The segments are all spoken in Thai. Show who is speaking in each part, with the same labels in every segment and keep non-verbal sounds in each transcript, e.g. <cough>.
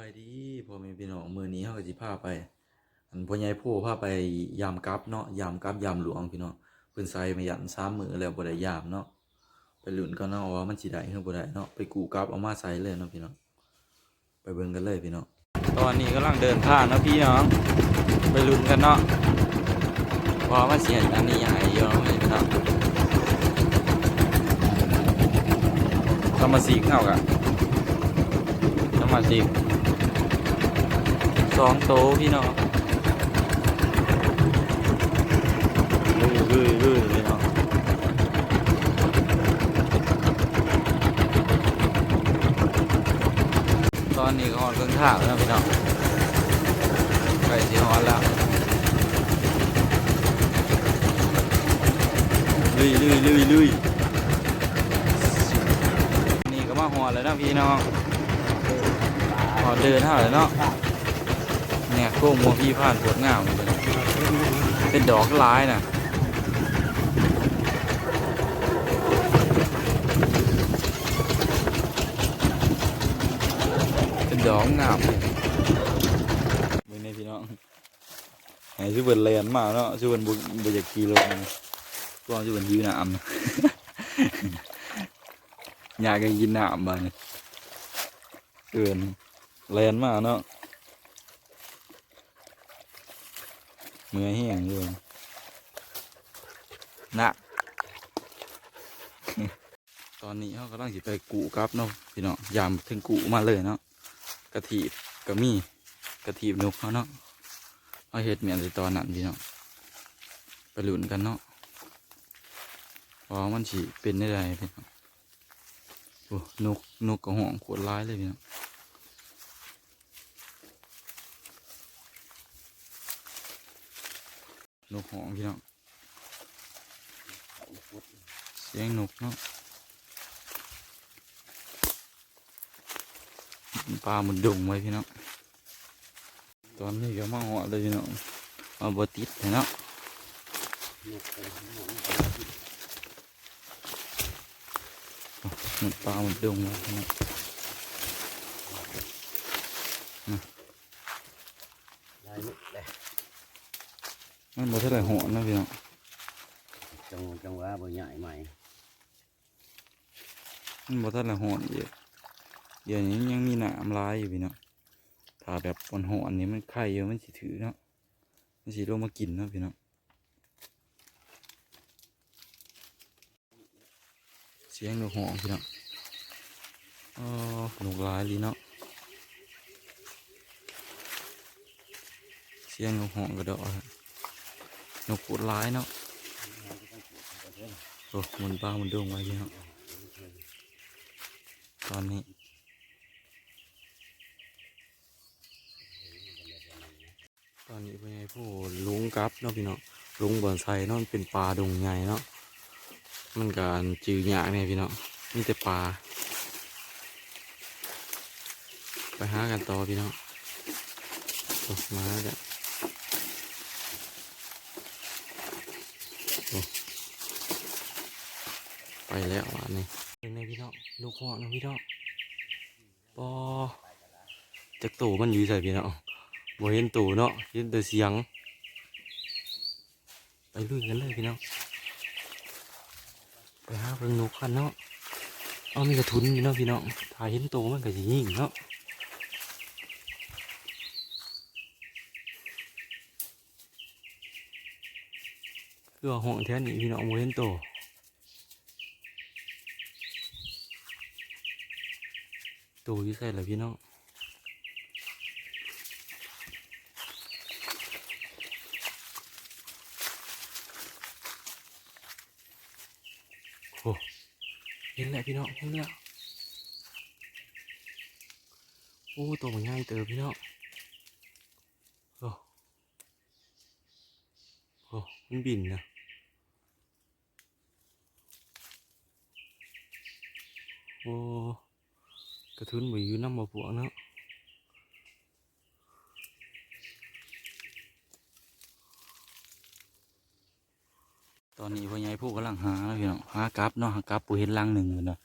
Speaker 1: ไปดีพ่อแม่พี่น้องมื้อนี้เฮาก็สิพาไป อันพ่อใหญ่ผู้พาไปยามกลับเนาะยามกลับยามหลวงพี่น้องเพิ่นใส่มายัน3มื้อแล้วบ่ได้ยามเนาะไปลุ้นกันเนาะว่ามันสิได้หรือบ่ได้เนาะไปกู้กลับเอามาใส่เลยเนาะพี่น้องไปเบิ่งกันเลยพี่น้องตอนนี้กำลังเดินทางเนาะพี่น้องไปลุ้นกันเนาะว่ามันสิเห็นอันนี้ยังไงอยู่เนาะพี่น้องสมาชิกเฮากะสมาชิก สองโตพี่น้องลุยลุยลุยพี่น้องตอนนี้ก็หอนเครื่องท่างแล้วพี่น้องใกล้สิหอนแล้วลุยลุยลุยลุยนี่ก็มาหอนแล้วนะพี่น้องหอนเดินเท่าไหร่เนาะ เนี่ยโค้งมัวพี่ผ่านปวดงามเลยเป็นดอกร้ายนะเป็นดอกงามเลยไม่ในพี่น้องไอ้ชื่อเบิร์นเลียนมาเนาะชื่อเบิร์นบุบุจากกีโลก็ชื่อเบิร์นยืนหนามอยากกินหนามบ้านชื่อเบินเลียนมาเนาะ เมื่อแห้งเลยนะตอนนี้เขากำลังสิไปกูกลับเนาะพี่น้องยามถึงกูมาเลยเนาะกระถีบกระมี่กระถีบนกเขาเนาะเอาเห็ดเหมียนในตอนนั้นพี่น้องไปหลุนกันเนาะว่ามันสิเป็นได้ไรพี่น้องโอ้นกนกกระห่องขวดร้ายเลยพี่น้อง นกหองพี่น้องเสียงนกเนาะปลาหมันดุ่งไว้พี่น้องตอนนี้ก็มาหาะเลยพี่น้องเอาบติดเนาะมันปลาหมันดุ่งไว้พี่น้อง
Speaker 2: ได้ลุกเลย
Speaker 1: มันบ่เท่าไหร่เหาะนะพี่น้อง
Speaker 2: จังจังหวะบ่ใหญ่ใหม่
Speaker 1: มันบ่ทันละหอนเยอะเดี๋ยวนี้ยังมีหนามลายอยู่พี่เนาะถ้าแบบมันหอนนี่มันไข่เยอะมันสิถือเนาะมันสิลงมากินเนาะพี่เนาะเสียงนกหองพี่เนาะอ๋อนกหลายลีเนาะเสียงนกหองกระโดดครับ นกปูดร้ายเนาะโอ้มันป้ามันดวงไว้เนาะตอนนี้ตอนนี้เป็นไงผู้ลุงกับเนาะพี่เนาะลุงบอนไซเนาะมันเป็นปลาดงใหญ่เนาะมันการจืดหยากเนี่ยพี่เนาะมีแต่ปลาไปหากันต่อพี่เนาะมาแล้วจ้ะโอ้ไป แล้วอันนี้เป็นไงพี่เนาะลูกหอกนะพี่เนาะปอจักตู่มันอยู่ใส่พี่เนาะบ่เห็นตู่เนาะเห็นแต่เสียง ไปลุยกันเลยพี่น้องไปหาเบิ่งนกกันเนาะเอามีกระทุนอยู่เนาะพี่น้องถ้ายเห็นตูมันก็สิยิงเนาะคือว่าห้องแท้นี่พี่น้องบ่เห็นตู่ ตู่อยู่ใส่ละพี่น้องโอ้เห็นแล้วพี่น้องเห็นแล้วโอ้ตัวมันง่ายเตอพี่น้องโอ้โอ้มันบินนะโอ้ กระทุนไปอยู่น้ำบ่พวงเนาะตอนนี้พ่อใหญ่พูดกำลังหาแล้วพี่น้องหากราฟเนาะหากราฟปูเห็นลังหนึ่งเหมือนเนาะ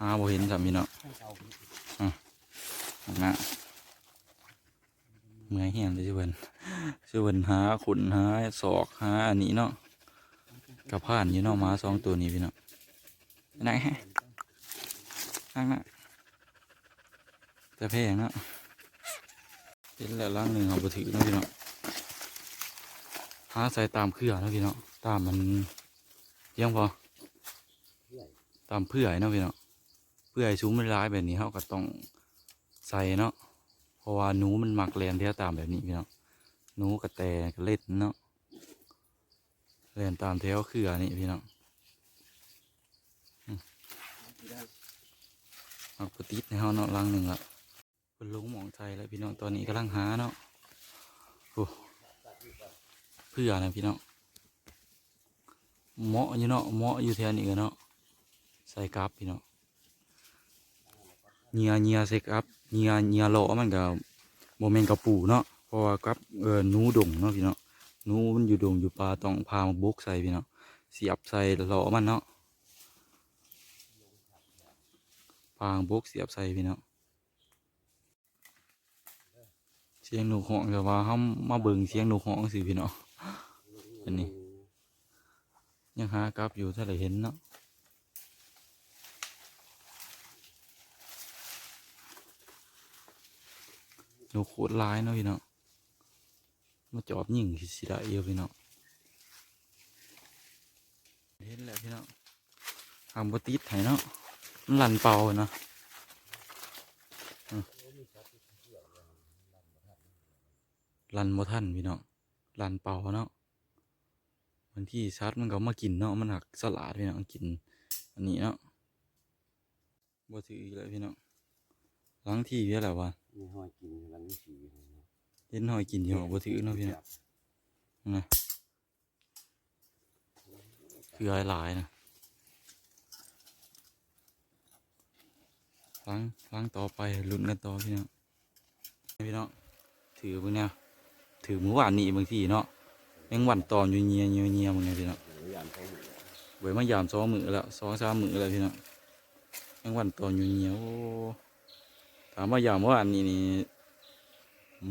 Speaker 1: หาบ่เห็นสามีเน้
Speaker 2: องอะ
Speaker 1: นะ เมื่อยแห้งเลยสิเพิ่นสิเพิ่นหาขุนหาศอกหาอันนี้เนาะกระพานอยู่เนาะหมาสองตัวนี้พี่เนาะนั่งฮะนั่งนะแต่แพงเนาะเห็นแล้วล่างหนึ่งเอาไปถือเนาะพี่เนาะหาใส่ตามเครือเนาะพี่เนาะตามมันเพียงพอตามเพื่อยเนาะพี่เนาะเพื่อยซุ้มมันร้ายแบบนี้เขาก็ต้องใส่เนาะ เพราะว่าหนูมันหมักแลนเที่ยวตามแบบนี้พี่เนาะหนูกระแตกระเล็ดเนาะแลนตามแถวเครือนี่พี่เนาะอืมเอาปติดในเฮาเนาะลังหนึ่งละเป็นลงหมองใจแล้วพี่น้องตอนนี้กำลังหาเนาะโอ้เพื่อนะพี่น้องเหมาะอยู่เนาะเหมาะอยู่แถวนี้กันเนาะใส่กราฟพี่เนาะ เงียเงียใส่กราฟเงียเงียโลอมันก็โมเมนต์กระปูเนาะเพราะว่ากราฟเออนูดงเนาะพี่เนาะนูมันอยู่ดงอยู่ป่าต้องพามาบุกใส่พี่เนาะเสียบใส่โลอมันเนาะพามาบุกเสียบใส่พี่เนาะเสียงหนูห้องแต่ว่าเขามาเบิ่งเสียงหนูห้องสิพี่เนาะอันนี้ยังหากราฟอยู่ถ้าได้เห็นเนาะ นูโคตรร้ายเนาะพี่เนาะมาจอบยิงสิสิได้เยอะพี่เนาะเห็นแล้วพี่เนาะทำบติดไห้เนาะมันลันเป่าเนาะลันบ่ทันพี่เนาะลันเป่าเนาะบางที่ชัดมันก็มากินเนาะมันหักสลัดพี่เนาะกิน อันนี้เนาะบ่ถืออีกแล้วพี่เนาะหล้างที่เยอะแล้ววะ
Speaker 2: มีห้อยกินกันนี่สี
Speaker 1: เห็นหอยกินอยู่บ่ถือเนาะพี่เนาะนะคือหลายๆนะล้างล้างต่อไปลุ้นกันต่อพี่เนาะพี่เนาะถือพวกเนี้ยถือมือหวานนี่บางทีเนาะแมงวันตอมอยู่เงียเงียเงียมึงเนี่ยพี่เนาะ
Speaker 2: ยามเขา
Speaker 1: เว้ยมายามสองมือแล้วสองสามมือแล้วพี่เนาะแมงวันตอมอยู่เงียโอ้ ถามว่ายามว่าอันนี้นี่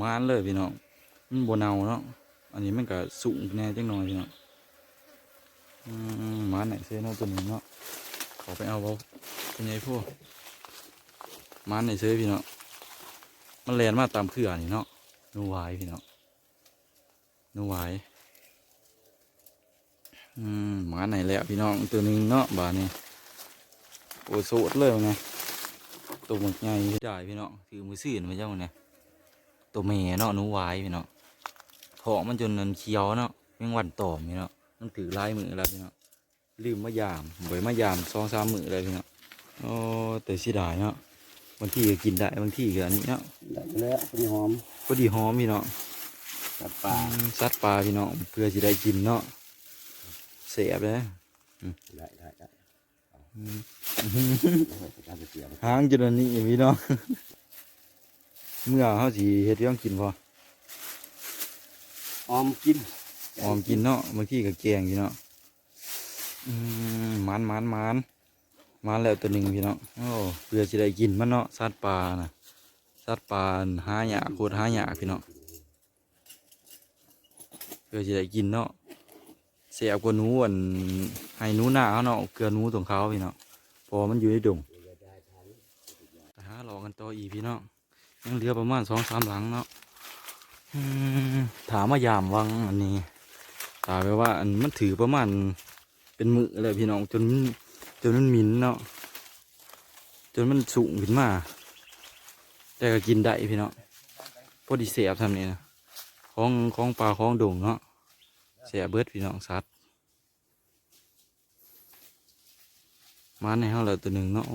Speaker 1: มานเลยพี่เนาะมันบเนาเนาะอันนี้มันก็สูงแน่จังหน่อยพี่นาะอืมหมาไหนเซ่เนาะตัวนี้เนาะขอไปเอาเอาเป็นไงพวกมาไหนเซ่พี่เนาะมันแลนมาตามเครือนนี่เนาะนูหวายพี่นาะหนูวายอืมหมาไหนแล้วพี่น้องตัวหนึงเนาะบาดนี้โอ้โสดเลยไง ตัวหมึกใหญ่ได้พี่น้องถือมือซื่นมาเจ้าเนี่ยตัวแม่เนาะหนูหวายพี่น้องท้องมันจนนันเขียวเนาะแมงวันตอมพี่น้องมันถือลายมือแล้วพี่น้องลืมมายามบ่อยมายามสองสามมือเลยพี่น้องโอ้แต่เสิดายเนาะบางทีก็กินได้บางทีก็อันนี้เนาะ
Speaker 2: ได้แล้วเป็นหอม
Speaker 1: พอดีหอมพี่น้อง
Speaker 2: กับปลา
Speaker 1: อืมสัตว์ปลาพี่น้องเพื่อจะได้กินเนาะเสียบเลย
Speaker 2: ได้ได้ได้
Speaker 1: หางจนอันนี้พี่น้องเมื่อเขาสิเฮ็ดเรื่องกินพอ
Speaker 2: ออมกิน
Speaker 1: ออมกินเนาะบางทีก็แกงพี่เนาะอืมมันมันมันมันแล้วตัวหนึ่งพี่น้องโอ้เพื่อจะได้กินมันเนาะสัตว์ป่านะสัตว์ป่าหาหยาโคตรหาหยาพี่น้องเพื่อจะได้กินเนาะ เสียบกว่านูอันให้นูหน้าเขาเนาะเกลือนูตรงเขาพี่เน้องเพอมันอยู่ในดงหาหลอกกันต่ออีพี่เน้องยังเหลือประมาณสองสามหลังเนาะถามว่ายามวังอันนี้ถามไปว่าอันมันถือประมาณเป็นมือเลยพี่น้องจนจนมันหมินเนาะจนมันสูงขึ้นมา แต่ก็กินได้พี่น้องพอดีเสียบทำนี่นะของของปลาของดงเนาะ เสียเบิดพี่น้องสัตว์มาในห้องเราตัวหนึ่งเนาะ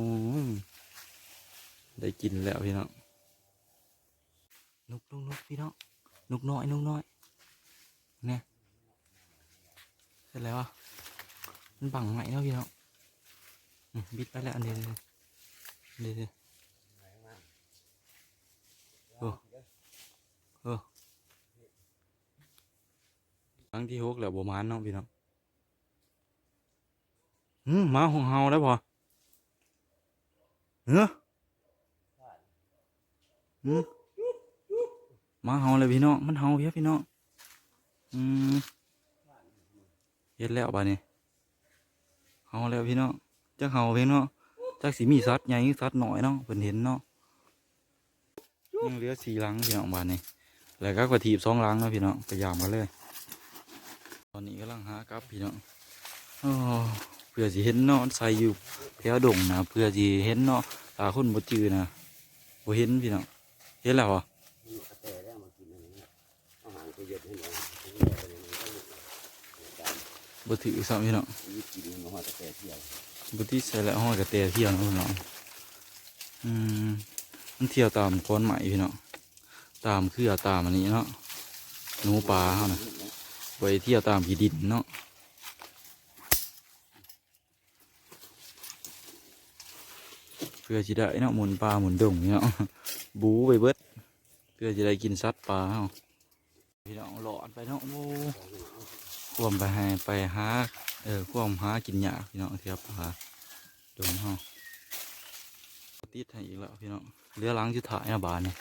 Speaker 1: ได้กินแล้วพี่น้องนุกนุกนุกพี่น้องนุกน้อยนุกน้อยเนี่ยเสร็จแล้วอะมันบังไหมเนาะพี่น้องบิดไปแล้วอันนี้เลยนี่เลยโอ้โอ้ ครั้งที่หกแล้วบมานเนาะพี่น้องอืมมาของเฮาแล้วพอเฮ้อหืมมาเฮาเลยพี่น้องมันเฮาเพียพี่น้องอืมเฮ็ดแล้วบาดนี้เฮาแล้วพี่น้องจักเฮาเพียเนาะจักสิมีสัตว์ใหญ่สัตว์น้อยเนาะเพิ่นเห็นเนาะยังเหลือสี่หลังพี่น้องบาดนี้แล้วก็กระถีบสองหลังเนาะพี่น้องพยายามกันเลย อนนี้กำลังหากับพี่น้องเพื่อสิเห็นเนาะใส่อยู่แถวดงนะเพื่อสิเห็นเนาะตาคนบ่จือนะบ่เห็นพี่น้องเห็นแล้วเหรอ
Speaker 2: มันแล้วมากินอันนี้อาหารก็เยอะให้หน่อยอันนี้ก็เนก็เลย
Speaker 1: บ่ถือซ้ำพี่น้อง
Speaker 2: มีกินมันหอกระ
Speaker 1: บ่ที่ใส่แล้วห้อยกระเตเที่ยวนะพี่น้องอืมมันเที่ยวตามก้อนไหมพี่น้องตามเครือตามอันนี้เนาะหนูปลาเฮาน่ะ ไปเที่ยวตามผีดินเนาะเพื่อสิได้เนาะหมุนปลาหมุนดงเนาะบูไปเบิดเพื่อจะได้กินสัตว์ปลาเฮาะพี่น้องหลอดไปเนาะโอ้ควมไปให้ไปหาเออควมหากินหญ้าพี่น้องเทียบปลาดงเฮาะติดให้อีกแล้วพี่น้องเรือหลังจุดถ่ายนะบานนี่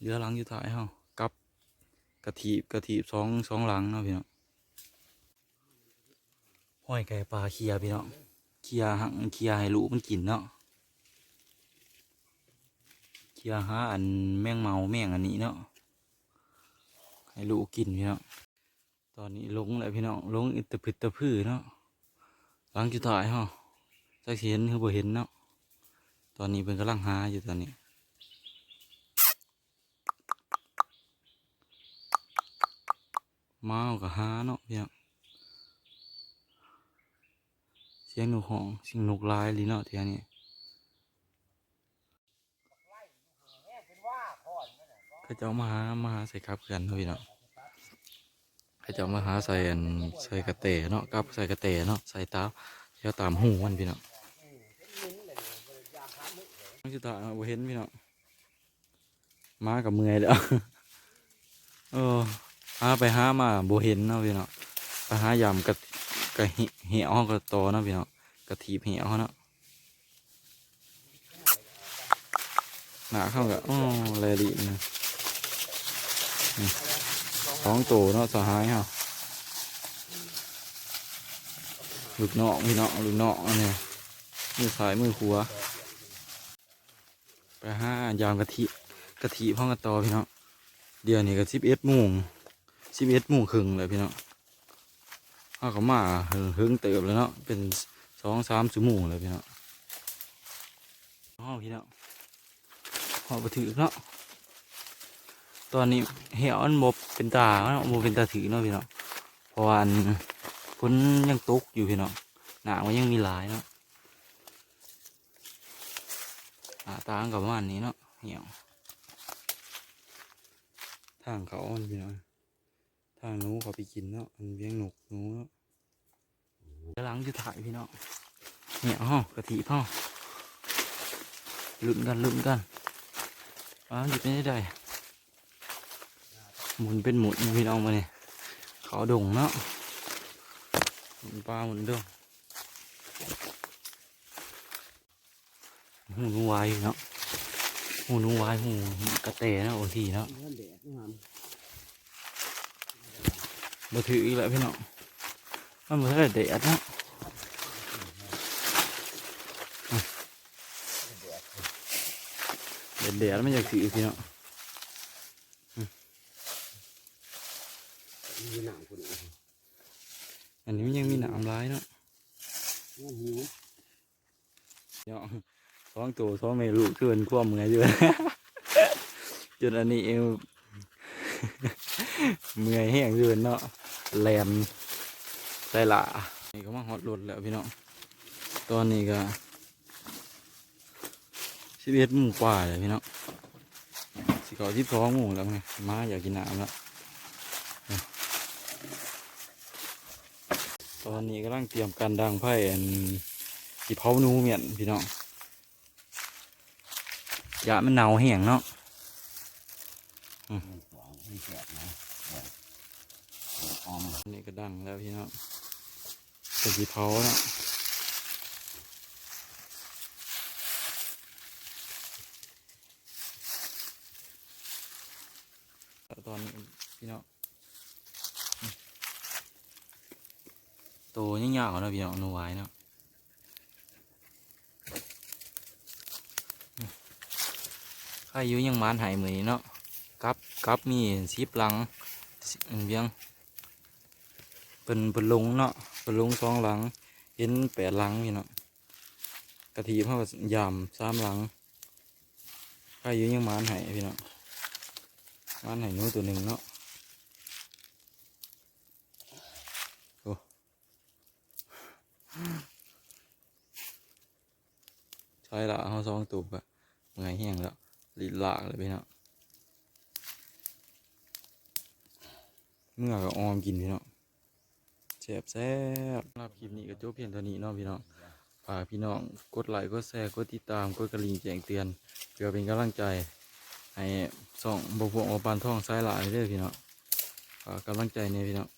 Speaker 1: เรือหลังจุดถ่ายเฮากับ กระถีบกระถีบสองสองหลังเนาะพี่น้องห้อยไก่ปลาเคียพี่น้องเคียหังเคียให้ลูกมันกินเนาะเคียหาอันแมงเมาแมงอันนี้เนาะให้ลูกกินพี่น้องตอนนี้ลงแล้วพี่น้องลงอิตะพึดตะพื้เนาะหลังจุดท้ายเฮาจักเห็นคือบ่เห็นเนาะตอนนี้เพิ่นกำลังหาอยู่ตอนนี้ มาเอากับหาเนาะพี่น้องเสียงนกหองเสียงนกลายลีเนาะเทียนี้เขาเจ้ามาหามาหาใส่กับกันเนาะพี่เนาะเขาเจ้ามาหาใส่ใส่กระเตะเนาะกับใส่กระเตะเนาะใส่ตาเที่ยวตามหูมันพี่เนาะมันจะตาเนาเห็นพี่เนาะมากับเมื่อยแล้วเออ หาไปหามาบ่เห็นเนาะพี่เนาะไปหายามกะกะเหี่ยวกระตอเนาะพี่เนาะกระถีบเหี่ยวเนาะหนาเข้ากับอ๋อแลดีนะสองตัวเนาะสหายเฮาลูกนอกพี่เนาะลูกนอกอันนี้มือซ้ายมือขวาไปห้ายามกะทิกะทิพ่องกระตอพี่เนาะเดี๋ยวนี้ก็สิบเอ็ดโมง สิบเอ็ดโมงครึ่งเลยพี่เนาะเฮาก็มาเฮิงเฮิงเติบแล้วเนาะเป็นสองสามชั่วโมงเลยพี่เนาะอ๋อพี่เนาะพอไปถือเนาะตอนนี้เหี่ยวมันบเป็นตาเนาะบเป็นตาถือเนาะพี่เนาะเพราะว่าอันฝนยังตกอยู่พี่เนาะหนามันยังมีหลายเนาะตามันกับประมาณนี้เนาะเหี่ยวทางเขามันพี่เนาะ ทางหนูเขาไปกินเนาะมันเลี้ยงหนกหนูเนาะกำลังจะถ่ายพี่เนาะเหี่ยวห้อกะทิพ่อลุ้นกันลุ้นกันอ้าวหยุดไม่ได้หมุนเป็นหมุนพี่น้องมาเนี่ยเขาดงเนาะหมุนปลาหมุนดงหูหนูวายเนาะหูหนูวายหูกระเตะนะบางทีเนาะ
Speaker 2: มันแดดมัน
Speaker 1: มาถืออีกแล้วพี่น้องมันมาเท่าไหร่เดดเนาะเด็ดเดดไม่อยากถือพี่เนาะ
Speaker 2: มีหนังคนอื่น
Speaker 1: อันนี้มันยังมีหนามร้ายเนาะ
Speaker 2: มันหิว
Speaker 1: เนาะสองตัวสองเมลูกเกินความเมื่อยอยู่ <laughs> จนอันนี้เอง <laughs> เมื่อยแห้งอยู่เนาะ แลนใส่ละนี่ก็มาฮอดรถแล้วพี่น้องตอนนี้ก็สิบเอ็ดโมงกว่าเลยพี่น้องสิเก่าสิบสองโมงแล้วไงมาอยากกินน้ำแล้วตอนนี้กำลังเตรียมการดังไพ่อนสิเผาหนูเมียนพี่น้องยามันหนาแห้งเนาะ
Speaker 2: นี่
Speaker 1: ก็ดังแล้วพี่น้องเป็นสีเผาแล้วตอนพี่น้องโตยังยาวนะพี่น้องนูไว้เนาะใครยูยังมานหายเหมือนเนาะกับกับมีสีปลังเบียง เป็นเป็นลงเนาะเป็นลงสองหลัง เห็นแปดหลังพี่เนาะกะทิเท่ากับยำสามหลังใครอยู่ยังมานใหายพี่เนาะมานใหายนู้ตัวหนึ่งเนาะโอ้ใช่ละเขาสองตูบอะเมื่อยแห้งแล้วลีลากเลยพี่เนาะเมื่อก็ออมกินพี่เนาะ แซ่บแซ่บรับคลิปนี้ก็จบเพียงเท่านี้เนาะพี่น้องฝากพี่น้องกดไลค์กดแชร์กดติดตามกดกระดิ่งแจ้งเตือน เพื่อเป็นกำลังใจให้ส่องบวกบวกมาปานท่องสายหลายเด้อพี่น้องฝากกำลังใจเนี่ยพี่น้อง